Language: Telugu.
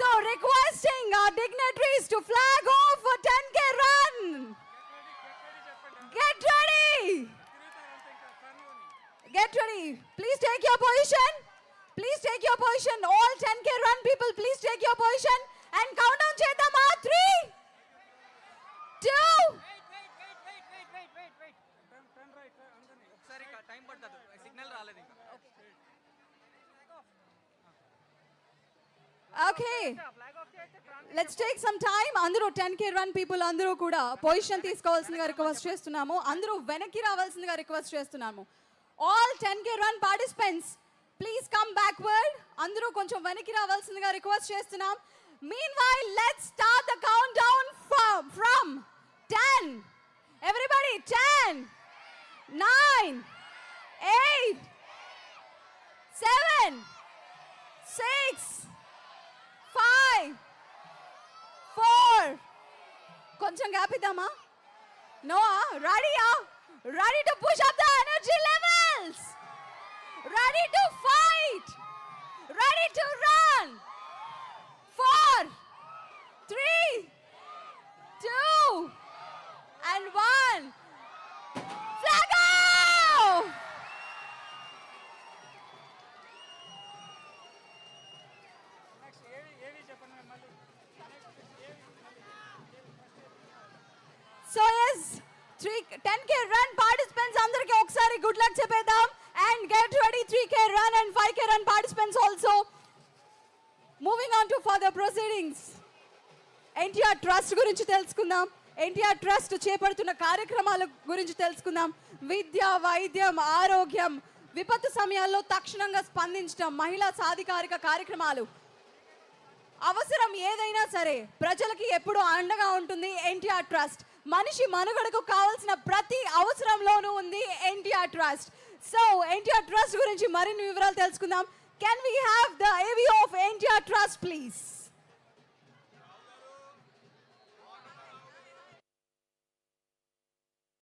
So requesting our dignitaries to flag off for 10k run. Get ready. Get ready. Please take your position. Please take your position. All 10k run okay let's take some time అందరూ టెన్ కే రన్ పీపుల్ అందరూ కూడా పొజిషన్ తీసుకోవాల్సిందిగా రిక్వెస్ట్ చేస్తున్నాము. అందరూ వెనక్కి రావాల్సిందిగా రిక్వెస్ట్ చేస్తున్నాము. All ten K run participants please come backward అందరూ కొంచెం వెనక్కి రావాల్సిందిగా రిక్వెస్ట్ చేస్తున్నాం. Mean why let's start the countdown from from ten everybody ten nine eight seven six కొంచెం గ్యాప్ ఇద్దామా నో రెడీయా ready to push up the energy levels three ten K run participants అందరికి ఒకసారి గుడ్ లక్ చెప్పేద్దాం. And get ready three K run and five K run participants also moving on to further proceedings NTR trust గురించి తెలుసుకుందాం. ఎన్టీఆర్ ట్రస్ట్ చేపడుతున్న కార్యక్రమాల గురించి తెలుసుకుందాం. విద్య వైద్యం ఆరోగ్యం విపత్తు సమయాల్లో తక్షణంగా స్పందించడం మహిళా సాధికారిక కార్యక్రమాలు. అవసరం ఏదైనా సరే ప్రజలకి ఎప్పుడూ అండగా ఉంటుంది ఎన్టీఆర్ ట్రస్ట్. మనిషి మనుగడకు కావాల్సిన ప్రతి అవసరంలోనూ ఉంది NTR trust. So NTR trust గురించి మరిన్ని వివరాలు తెలుసుకుందాం. Can we have the AV of NTR trust please